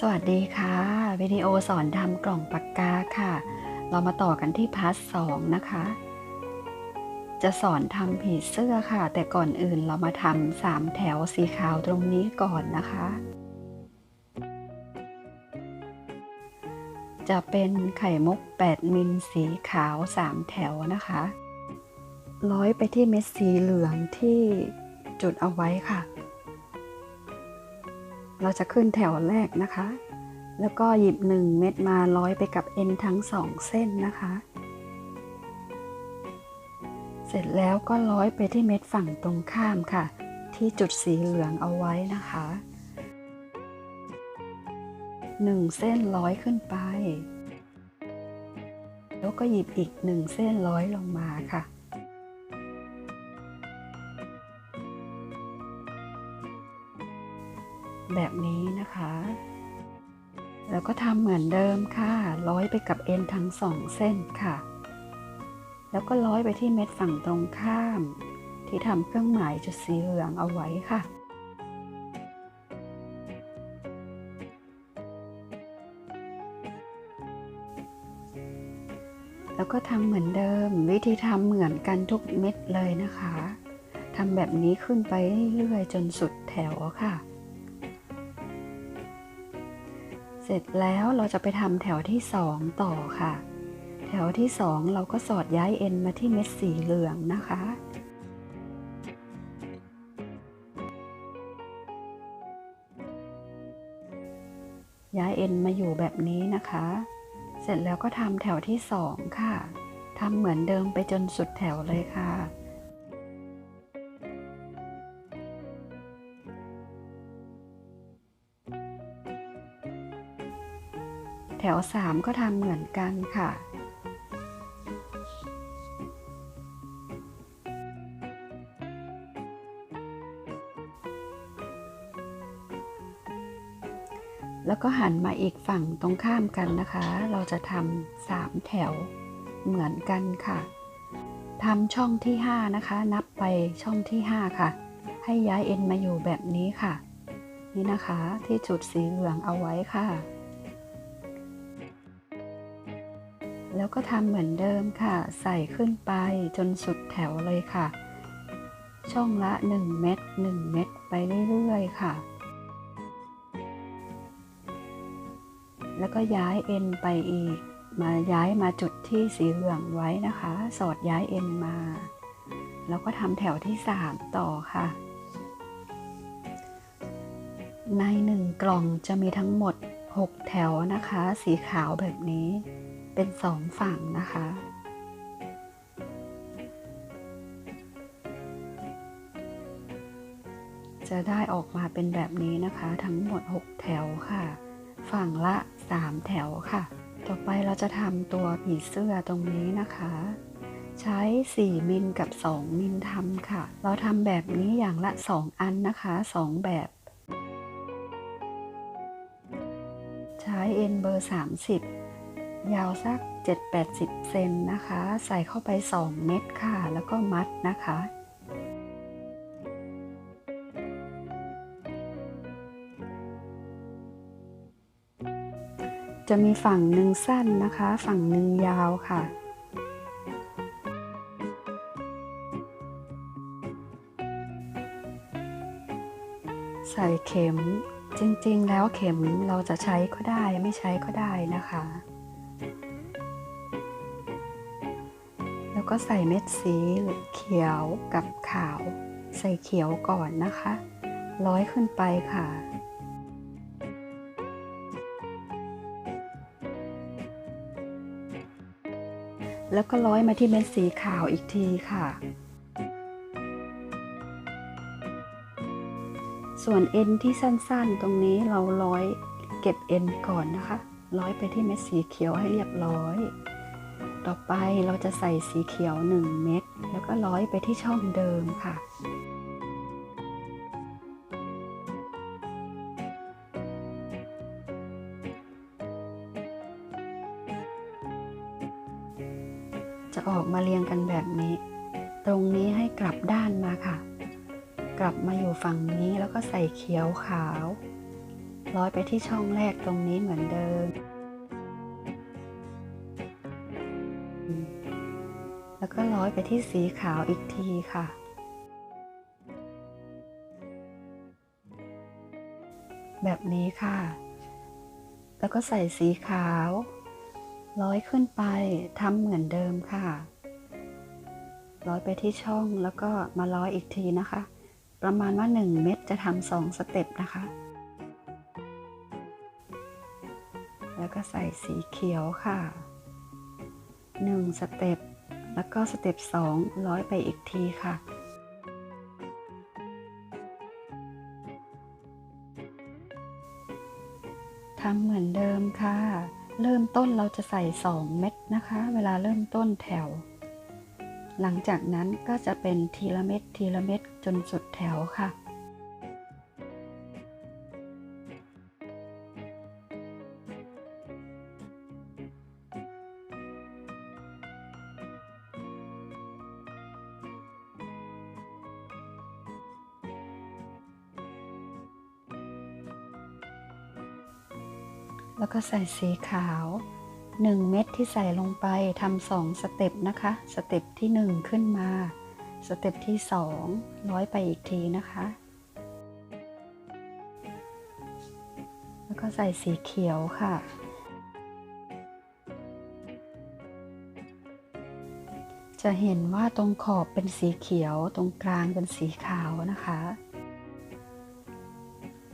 สวัสดีค่ะ วิดีโอสอนทำกล่องปากกาค่ะ เรามาต่อกันที่พาร์ทสองนะคะ จะสอนทำผีเสื้อค่ะ แต่ก่อนอื่นเรามาทำสามแถวสีขาวตรงนี้ก่อนนะคะ จะเป็นไข่มุก 8 มิลสีขาว3แถวนะคะ ร้อยไปที่เม็ดสีเหลืองที่จุดเอาไว้ค่ะ เราจะขึ้นแถวแรกนะคะ แล้วก็หยิบ 1 เม็ดมาร้อยไปกับเอ็นทั้ง 2 เส้นนะคะ เสร็จแล้วก็ร้อยไปที่เม็ดฝั่งตรงข้ามค่ะ ที่จุดสีเหลืองเอาไว้นะคะ 1 เส้นร้อยขึ้นไป แล้วก็หยิบอีก 1 เส้นร้อยลงมาค่ะ แบบนี้นะคะ แล้วก็ทำเหมือนเดิมค่ะ ร้อยไปกับเอ็นทั้งสองเส้นค่ะ แล้วก็ร้อยไปที่เม็ดฝั่งตรงข้าม ที่ทำเครื่องหมายจุดสีเหลืองเอาไว้ค่ะแล้วก็ทำเหมือนเดิม วิธีทำเหมือนกันทุกเม็ดเลยนะคะทำแบบนี้ขึ้นไปเรื่อยๆจนสุดแถวค่ะ เสร็จแล้วเราจะไปทำแถวที่ 2 ต่อค่ะ แถวที่ 2 เราก็สอดย้ายเอ็นมาที่เม็ดสีเหลืองนะคะ ย้ายเอ็นมาอยู่แบบนี้นะคะ เสร็จแล้วก็ทำแถวที่ 2 ค่ะทำเหมือนเดิมไปจนสุดแถวเลยค่ะ แถว3ก็ทำเหมือนกันค่ะ แล้วก็หันมาอีกฝั่งตรงข้ามกันนะคะ เราจะทำสามแถวเหมือนกันค่ะทำช่องที่ 5 นะคะ นับไปช่องที่ 5 ค่ะ ให้ย้ายเอ็นมาอยู่แบบนี้ค่ะ นี่นะคะที่จุดสีเหลืองเอาไว้ค่ะ แล้วก็ทำเหมือนเดิมค่ะ ใส่ขึ้นไปจนสุดแถวเลยค่ะ ช่องละ 1 เม็ด1 เม็ดไปเรื่อยๆค่ะ แล้วก็ย้ายเอ็นไปอีก มาย้ายมาจุดที่สีเหลืองไว้นะคะ สอดย้ายเอ็นมา แล้วก็ทำแถวที่ 3 ต่อค่ะ ในหนึ่งกล่องจะมีทั้งหมด 6 แถวนะคะ สีขาวแบบนี้ เป็นสองฝั่งนะคะ จะได้ออกมาเป็นแบบนี้นะคะ ทั้งหมด 6 แถวค่ะ ฝั่งละ 3 แถวค่ะ ต่อไปเราจะทำตัวผีเสื้อตรงนี้นะคะ ใช้ 4 มิลกับ 2 มิลทำค่ะ เราทำแบบนี้อย่างละ 2 อันนะคะ 2 แบบใช้เอ็นเบอร์ 30 ยาวสัก 7-80 เซนนะคะ ใส่เข้าไป 2 เม็ดค่ะ แล้วก็มัดนะคะ จะมีฝั่งหนึ่งสั้นนะคะ ฝั่งหนึ่งยาวค่ะใส่เข็มจริงๆ แล้วเข็มเราจะใช้ก็ได้ไม่ใช้ก็ได้นะคะ ก็ใส่เม็ดสีเขียวกับขาว ใส่เขียวก่อนนะคะ ร้อยขึ้นไปค่ะ แล้วก็ร้อยมาที่เม็ดสีขาวอีกทีค่ะ ส่วนเอ็นที่สั้นๆ ตรงนี้เราร้อยเก็บเอ็นก่อนนะคะ ร้อยไปที่เม็ดสีเขียวให้เรียบร้อย ต่อไปเราจะใส่สีเขียว 1 เม็ดแล้วก็ร้อยไปที่ช่องเดิมค่ะ จะออกมาเรียงกันแบบนี้ ตรงนี้ให้กลับด้านมาค่ะ กลับมาอยู่ฝั่งนี้แล้วก็ใส่เขียวขาว ร้อยไปที่ช่องแรกตรงนี้เหมือนเดิม ก็ร้อยไปที่สีขาวอีกทีค่ะ แบบนี้ค่ะ แล้วก็ใส่สีขาว ร้อยขึ้นไปทำเหมือนเดิมค่ะ ร้อยไปที่ช่องแล้วก็มาร้อยอีกทีนะคะ ประมาณว่า 1 เม็ดจะทำสองสเต็ปนะคะ แล้วก็ใส่สีเขียวค่ะ 1 สเต็ป แล้วก็สเต็ป2ร้อยไปอีกทีค่ะ ทำเหมือนเดิมค่ะ เริ่มต้นเราจะใส่ 2 เม็ดนะคะ เวลาเริ่มต้นแถว หลังจากนั้นก็จะเป็นทีละเม็ดทีละเม็ดจนสุดแถวค่ะ แล้วก็ใส่สีขาว 1 เม็ดที่ใส่ลงไปทำสองสเต็ปนะคะ สเต็ปที่ 1 ขึ้นมา สเต็ปที่2ร้อยไปอีกทีนะคะ แล้วก็ใส่สีเขียวค่ะ จะเห็นว่าตรงขอบเป็นสีเขียว ตรงกลางเป็นสีขาวนะคะ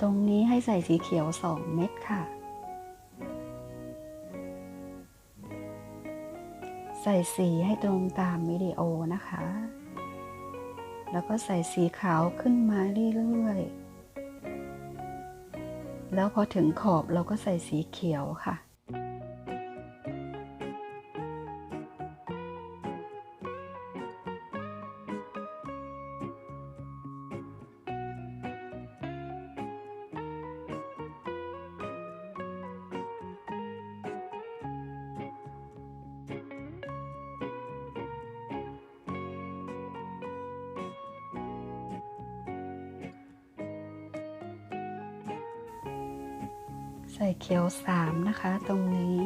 ตรงนี้ให้ใส่สีเขียว 2 เม็ดค่ะ ใส่สีให้ตรงตามวิดีโอนะคะ แล้วก็ใส่สีขาวขึ้นมาเรื่อยๆ แล้วพอถึงขอบเราก็ใส่สีเขียวค่ะ ส่เขียวสามนะคะ ตรงนี้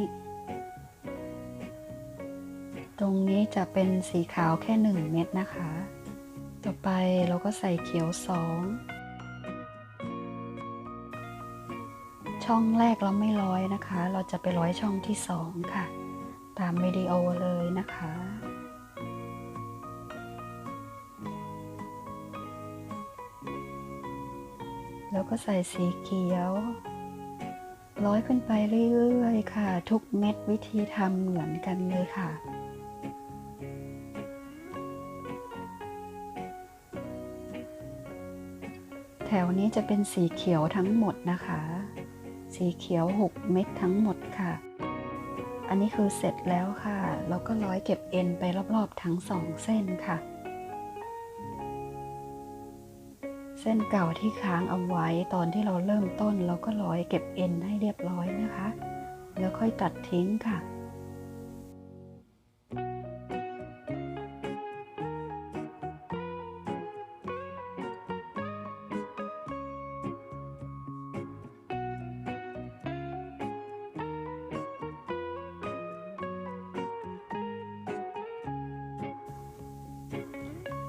ตรงนี้จะเป็นสีขาวแค่หนึ่งเม็ดนะคะ ต่อไปเราก็ใส่เขียวสองช่องแรกเราไม่ร้อยนะคะ เราจะไปร้อยช่องที่สองค่ะ ตามวิดีโอเลยนะคะแล้วก็ใส่สีเขียว ร้อยขึ้นไปเรื่อยๆค่ะ ทุกเม็ดวิธีทำเหมือนกันเลยค่ะแถวนี้จะเป็นสีเขียวทั้งหมดนะคะ สีเขียว 6 เม็ดทั้งหมดค่ะ อันนี้คือเสร็จแล้วค่ะ แล้วก็ร้อยเก็บเอ็นไปรอบๆทั้งสองเส้นค่ะ ส้นเก่าที่ค้างเอาไว้ตอนที่เราเริ่มต้นเราก็ร้อยเก็บเอ็นให้เรียบร้อยนะคะ แล้วค่อยตัดทิ้งค่ะ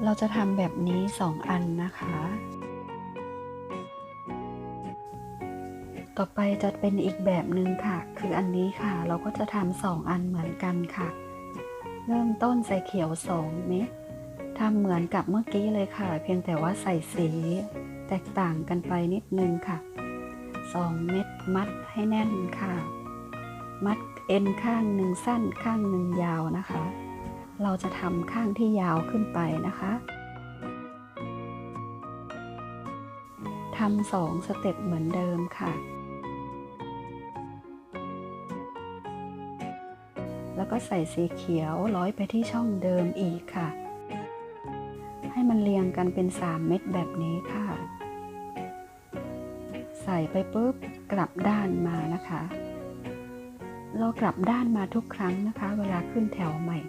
เราจะทำแบบนี้สองอันนะคะ ต่อไปจะเป็นอีกแบบหนึ่งค่ะ คืออันนี้ค่ะ เราก็จะทำสองอันเหมือนกันค่ะ เริ่มต้นใส่เขียวสองเม็ดทำเหมือนกับเมื่อกี้เลยค่ะ เพียงแต่ว่าใส่สีแตกต่างกันไปนิดนึงค่ะสองเม็ดมัดให้แน่นค่ะ มัดเอ็นข้างหนึ่งสั้นข้างหนึ่งยาวนะคะ เราจะทำข้างที่ยาวขึ้นไปนะคะทำสองสเต็ปเหมือนเดิมค่ะ แล้วก็ใส่สีเขียวร้อยไปที่ช่องเดิมอีกค่ะ ให้มันเรียงกันเป็น 3 เม็ดแบบนี้ค่ะ ใส่ไปปุ๊บกลับด้านมานะคะ เรากลับด้านมาทุกครั้งนะคะ เวลาขึ้นแถวใหม่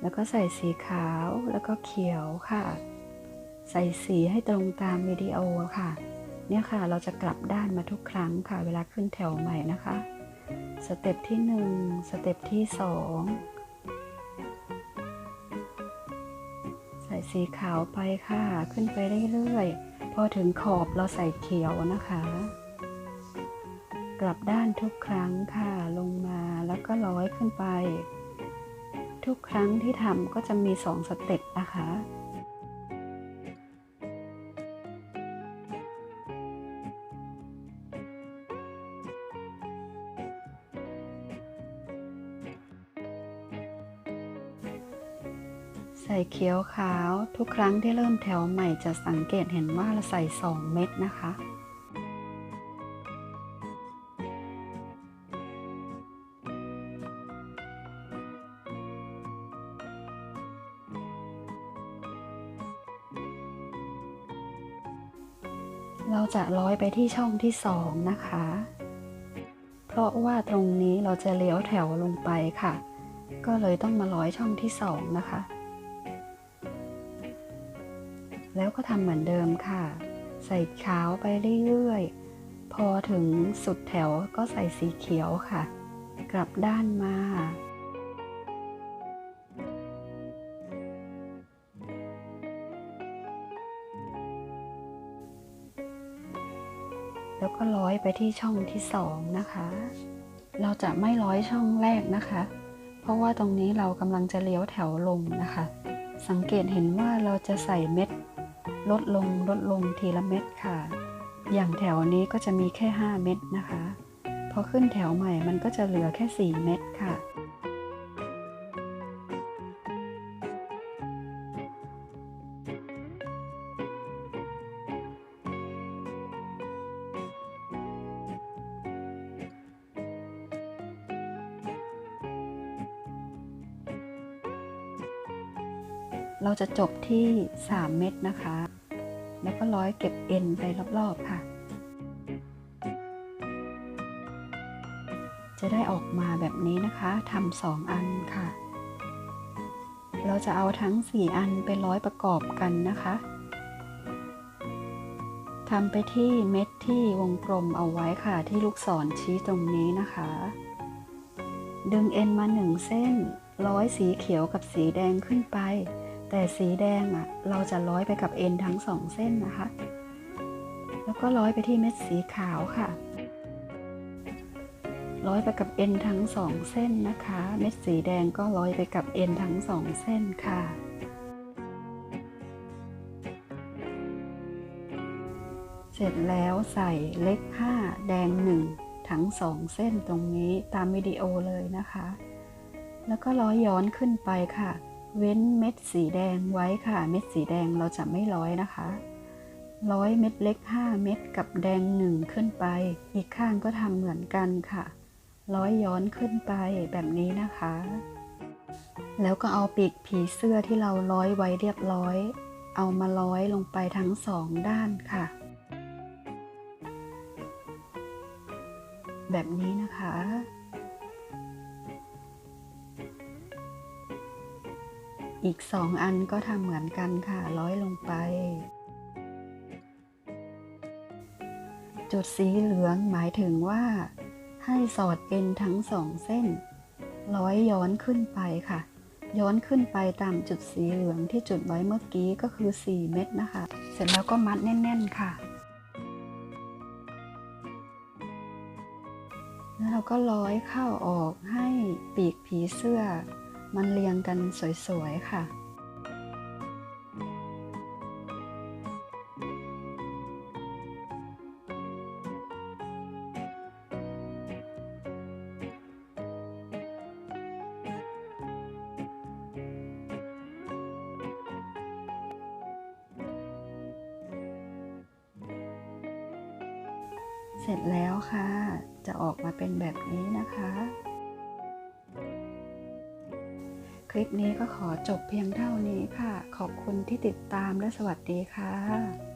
แล้วก็ใส่สีขาวแล้วก็เขียวค่ะ ใส่สีให้ตรงตามวิดีโอค่ะ เนี่ยค่ะเราจะกลับด้านมาทุกครั้งค่ะ เวลาขึ้นแถวใหม่นะคะ สเต็ปที่ 1 สเต็ปที่ 2 ใส่สีขาวไปค่ะ ขึ้นไปเรื่อยๆ พอถึงขอบเราใส่เขียวนะคะ กลับด้านทุกครั้งค่ะ ลงมาแล้วก็ร้อยขึ้นไป ทุกครั้งที่ทำก็จะมีสองสเต็ปนะคะ เขียวขาวทุกครั้งที่เริ่มแถวใหม่จะสังเกตเห็นว่าเราใส่ 2 เม็ดนะคะ เราจะร้อยไปที่ช่องที่สองนะคะ เพราะว่าตรงนี้เราจะเลี้ยวแถวลงไปค่ะ ก็เลยต้องมาร้อยช่องที่สองนะคะ แล้วก็ทำเหมือนเดิมค่ะ ใส่ขาวไปเรื่อยๆ พอถึงสุดแถวก็ใส่สีเขียวค่ะ กลับด้านมา แล้วก็ร้อยไปที่ช่องที่สองนะคะ เราจะไม่ร้อยช่องแรกนะคะ เพราะว่าตรงนี้เรากำลังจะเลี้ยวแถวลงนะคะ สังเกตเห็นว่าเราจะใส่เม็ด ลดลงลดลงทีละเม็ดค่ะ อย่างแถวนี้ก็จะมีแค่ 5 เม็ดนะคะ พอขึ้นแถวใหม่มันก็จะเหลือแค่ 4 เม็ดค่ะเราจะจบที่ 3 เม็ดนะคะ แล้วก็ร้อยเก็บเอ็นไปรอบๆค่ะ จะได้ออกมาแบบนี้นะคะทำสองอันค่ะ เราจะเอาทั้ง 4 อันไปร้อยประกอบกันนะคะทำไปที่เม็ดที่วงกลมเอาไว้ค่ะ ที่ลูกศรชี้ตรงนี้นะคะ ดึงเอ็นมาหนึ่งเส้น ร้อยสีเขียวกับสีแดงขึ้นไป แต่สีแดงอะ เราจะร้อยไปกับเอ็นทั้งสองเส้นนะคะ แล้วก็ร้อยไปที่เม็ดสีขาวค่ะ ร้อยไปกับเอ็นทั้งสองเส้นนะคะ เม็ดสีแดงก็ร้อยไปกับเอ็นทั้งสองเส้นค่ะเสร็จแล้วใส่เล็ก 5 แดง 1 ทั้ง 2 เส้นตรงนี้ตามวิดีโอเลยนะคะ แล้วก็ร้อยย้อนขึ้นไปค่ะ เว้นเม็ดสีแดงไว้ค่ะ เม็ดสีแดงเราจะไม่ร้อยนะคะร้อยเม็ดเล็ก 5 เม็ดกับแดง1ขึ้นไป อีกข้างก็ทำเหมือนกันค่ะร้อยย้อนขึ้นไปแบบนี้นะคะ แล้วก็เอาปีกผีเสื้อที่เราร้อยไว้เรียบร้อย เอามาร้อยลงไปทั้งสองด้านค่ะ แบบนี้นะคะ อีกสองอันก็ทำเหมือนกันค่ะ ร้อยลงไป จุดสีเหลืองหมายถึงว่า ให้สอดเอ็นทั้งสองเส้น ร้อยย้อนขึ้นไปค่ะ ย้อนขึ้นไปตามจุดสีเหลืองที่จุดไว้เมื่อกี้ก็คือ 4 เม็ดนะคะ เสร็จแล้วก็มัดแน่น ๆ ค่ะ แล้วเราก็ร้อยเข้าออกให้ปีกผีเสื้อ มันเรียงกันสวยๆค่ะ ลิปนี้ก็ขอจบเพียงเท่านี้ค่ะ ขอบคุณที่ติดตามและสวัสดีค่ะ